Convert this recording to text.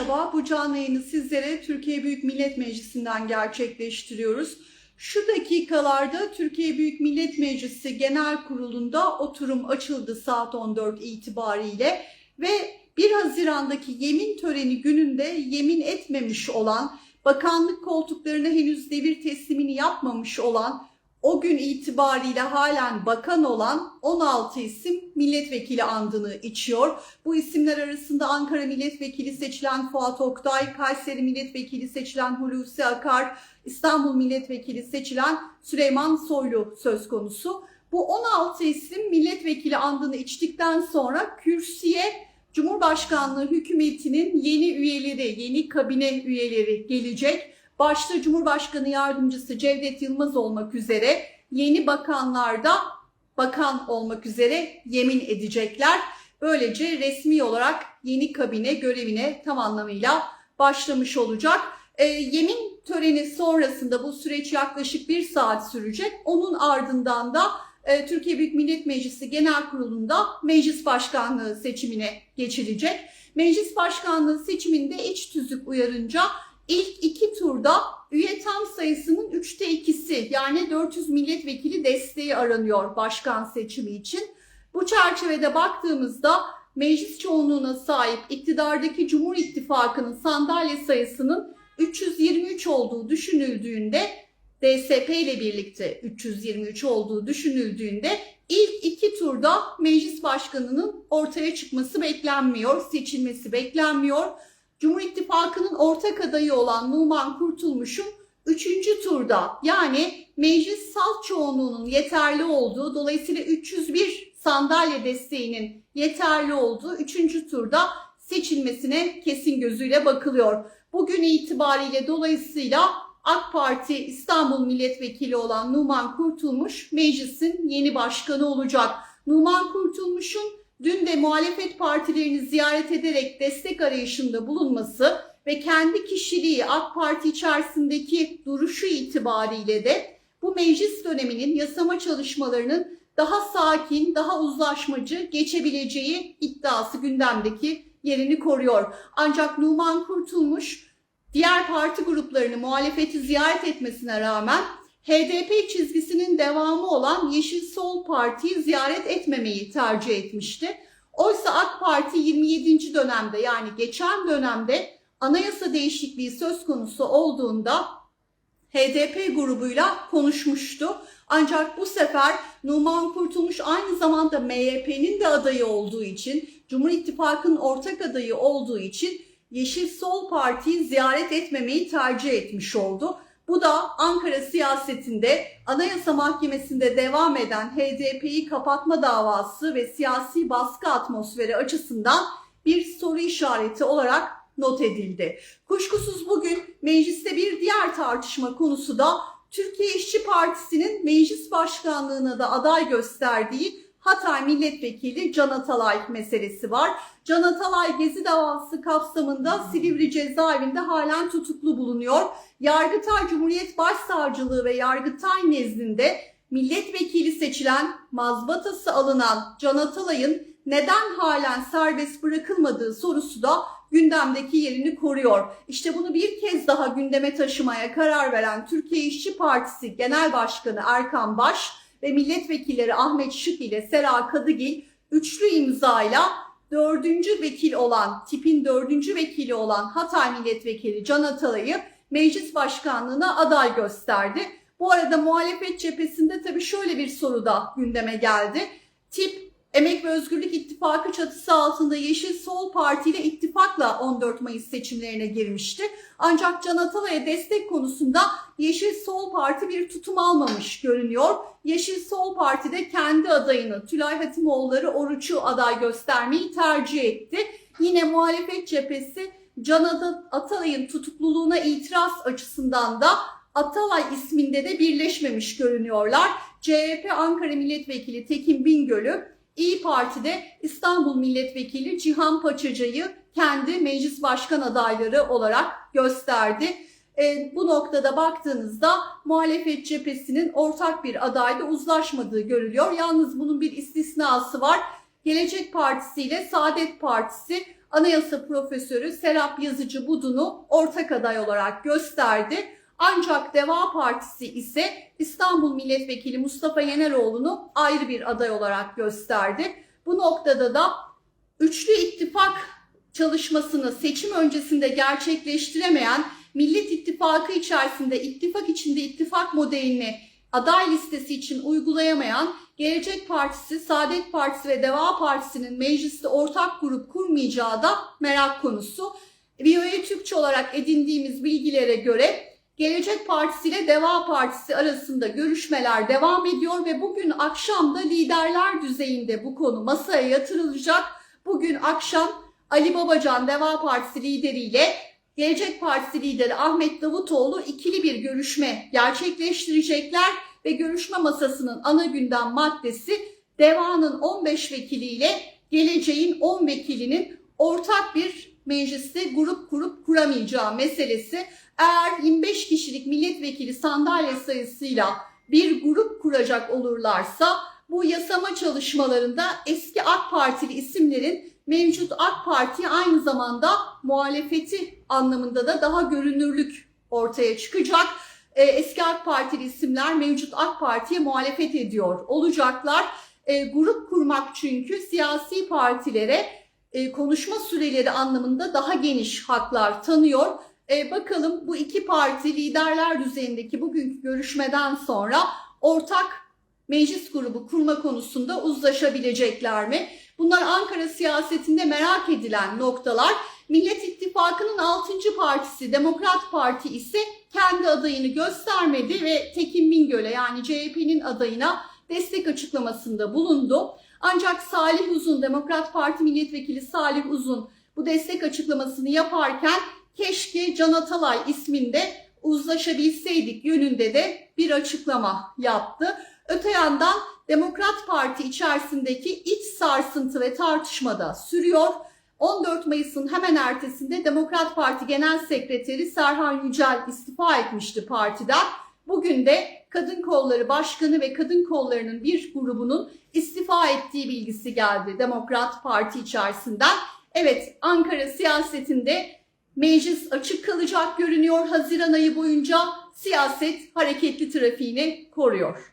merhaba. Bu canlı yayını sizlere Türkiye Büyük Millet Meclisi'nden gerçekleştiriyoruz. Şu dakikalarda Türkiye Büyük Millet Meclisi Genel Kurulu'nda oturum açıldı saat 14 itibariyle ve 1 Haziran'daki yemin töreni gününde yemin etmemiş olan, bakanlık koltuklarına henüz devir teslimini yapmamış olan, o gün itibariyle halen bakan olan 16 isim milletvekili andını içiyor. Bu isimler arasında Ankara milletvekili seçilen Fuat Oktay, Kayseri milletvekili seçilen Hulusi Akar, İstanbul milletvekili seçilen Süleyman Soylu söz konusu. Bu 16 isim milletvekili andını içtikten sonra kürsüye Cumhurbaşkanlığı hükümetinin yeni üyeleri, yeni kabine üyeleri gelecek. Başta Cumhurbaşkanı Yardımcısı Cevdet Yılmaz olmak üzere yeni bakanlar da bakan olmak üzere yemin edecekler. Böylece resmi olarak yeni kabine görevine tam anlamıyla başlamış olacak. E, yemin töreni sonrasında bu süreç yaklaşık bir saat sürecek. Onun ardından da e, Türkiye Büyük Millet Meclisi Genel Kurulu'nda meclis başkanlığı seçimine geçilecek. Meclis başkanlığı seçiminde iç tüzük uyarınca ilk iki turda üye tam sayısının üçte ikisi yani 400 milletvekili desteği aranıyor başkan seçimi için. Bu çerçevede baktığımızda meclis çoğunluğuna sahip iktidardaki Cumhur İttifakı'nın sandalye sayısının 323 olduğu düşünüldüğünde DSP ile birlikte 323 olduğu düşünüldüğünde ilk iki turda meclis başkanının ortaya çıkması beklenmiyor, seçilmesi beklenmiyor. Cumhur İttifakı'nın ortak adayı olan Numan Kurtulmuş'un 3. turda yani meclis salt çoğunluğunun yeterli olduğu dolayısıyla 301 sandalye desteğinin yeterli olduğu 3. turda seçilmesine kesin gözüyle bakılıyor. Bugün itibariyle dolayısıyla AK Parti İstanbul Milletvekili olan Numan Kurtulmuş meclisin yeni başkanı olacak. Numan Kurtulmuş'un dün de muhalefet partilerini ziyaret ederek destek arayışında bulunması ve kendi kişiliği AK Parti içerisindeki duruşu itibariyle de bu meclis döneminin yasama çalışmalarının daha sakin, daha uzlaşmacı geçebileceği iddiası gündemdeki yerini koruyor. Ancak Numan Kurtulmuş diğer parti gruplarını muhalefeti ziyaret etmesine rağmen HDP çizgisinin devamı olan Yeşil Sol Parti'yi ziyaret etmemeyi tercih etmişti. Oysa AK Parti 27. dönemde yani geçen dönemde anayasa değişikliği söz konusu olduğunda HDP grubuyla konuşmuştu. Ancak bu sefer Numan Kurtulmuş aynı zamanda MHP'nin de adayı olduğu için, Cumhur İttifakı'nın ortak adayı olduğu için Yeşil Sol Parti'yi ziyaret etmemeyi tercih etmiş oldu. Bu da Ankara siyasetinde Anayasa Mahkemesi'nde devam eden HDP'yi kapatma davası ve siyasi baskı atmosferi açısından bir soru işareti olarak not edildi. Kuşkusuz bugün mecliste bir diğer tartışma konusu da Türkiye İşçi Partisi'nin meclis başkanlığına da aday gösterdiği Hatay Milletvekili Can Atalay meselesi var. Can Atalay Gezi davası kapsamında Silivri cezaevinde halen tutuklu bulunuyor. Yargıtay Cumhuriyet Başsavcılığı ve Yargıtay nezdinde milletvekili seçilen mazbatası alınan Can Atalay'ın neden halen serbest bırakılmadığı sorusu da gündemdeki yerini koruyor. İşte bunu bir kez daha gündeme taşımaya karar veren Türkiye İşçi Partisi Genel Başkanı Erkan Baş ve milletvekilleri Ahmet Şık ile Sera Kadıgil üçlü imzayla dördüncü vekil olan, tipin dördüncü vekili olan Hatay Milletvekili Can Atalay'ı meclis başkanlığına aday gösterdi. Bu arada muhalefet cephesinde tabii şöyle bir soru da gündeme geldi. Tip Emek ve Özgürlük İttifakı çatısı altında Yeşil Sol Parti ile ittifakla 14 Mayıs seçimlerine girmişti. Ancak Can Atalay'a destek konusunda Yeşil Sol Parti bir tutum almamış görünüyor. Yeşil Sol Parti de kendi adayını Tülay Hatimoğulları Oruç'u aday göstermeyi tercih etti. Yine muhalefet cephesi Can Atalay'ın tutukluluğuna itiraz açısından da Atalay isminde de birleşmemiş görünüyorlar. CHP Ankara Milletvekili Tekin Bingöl'ü İyi Parti'de İstanbul Milletvekili Cihan Paçaca'yı kendi meclis başkan adayları olarak gösterdi. E, bu noktada baktığınızda muhalefet cephesinin ortak bir adayda uzlaşmadığı görülüyor. Yalnız bunun bir istisnası var. Gelecek Partisi ile Saadet Partisi Anayasa Profesörü Serap Yazıcı Budun'u ortak aday olarak gösterdi. Ancak Deva Partisi ise İstanbul Milletvekili Mustafa Yeneroğlu'nu ayrı bir aday olarak gösterdi. Bu noktada da üçlü ittifak çalışmasını seçim öncesinde gerçekleştiremeyen Millet İttifakı içerisinde ittifak içinde ittifak modelini aday listesi için uygulayamayan Gelecek Partisi, Saadet Partisi ve Deva Partisi'nin mecliste ortak grup kurmayacağı da merak konusu. VOA Türkçe olarak edindiğimiz bilgilere göre Gelecek Partisi ile Deva Partisi arasında görüşmeler devam ediyor ve bugün akşam da liderler düzeyinde bu konu masaya yatırılacak. Bugün akşam Ali Babacan Deva Partisi lideriyle Gelecek Partisi lideri Ahmet Davutoğlu ikili bir görüşme gerçekleştirecekler ve görüşme masasının ana gündem maddesi Deva'nın 15 vekiliyle geleceğin 10 vekilinin ortak bir mecliste grup kurup kuramayacağı meselesi. Eğer 25 kişilik milletvekili sandalye sayısıyla bir grup kuracak olurlarsa bu yasama çalışmalarında eski AK Partili isimlerin mevcut AK Parti aynı zamanda muhalefeti anlamında da daha görünürlük ortaya çıkacak. Ee, eski AK Partili isimler mevcut AK Parti'ye muhalefet ediyor olacaklar. Ee, grup kurmak çünkü siyasi partilere e, konuşma süreleri anlamında daha geniş haklar tanıyor. Ee, bakalım bu iki parti liderler düzeyindeki bugünkü görüşmeden sonra ortak meclis grubu kurma konusunda uzlaşabilecekler mi? Bunlar Ankara siyasetinde merak edilen noktalar. Millet İttifakı'nın 6. partisi Demokrat Parti ise kendi adayını göstermedi ve Tekin Bingöl'e yani CHP'nin adayına destek açıklamasında bulundu. Ancak Salih Uzun, Demokrat Parti milletvekili Salih Uzun bu destek açıklamasını yaparken keşke Can Atalay isminde uzlaşabilseydik yönünde de bir açıklama yaptı. Öte yandan Demokrat Parti içerisindeki iç sarsıntı ve tartışmada sürüyor. 14 Mayıs'ın hemen ertesinde Demokrat Parti Genel Sekreteri Serhan Yücel istifa etmişti partiden. Bugün de Kadın Kolları Başkanı ve Kadın Kolları'nın bir grubunun istifa ettiği bilgisi geldi Demokrat Parti içerisinden. Evet Ankara siyasetinde meclis açık kalacak görünüyor Haziran ayı boyunca siyaset hareketli trafiğini koruyor.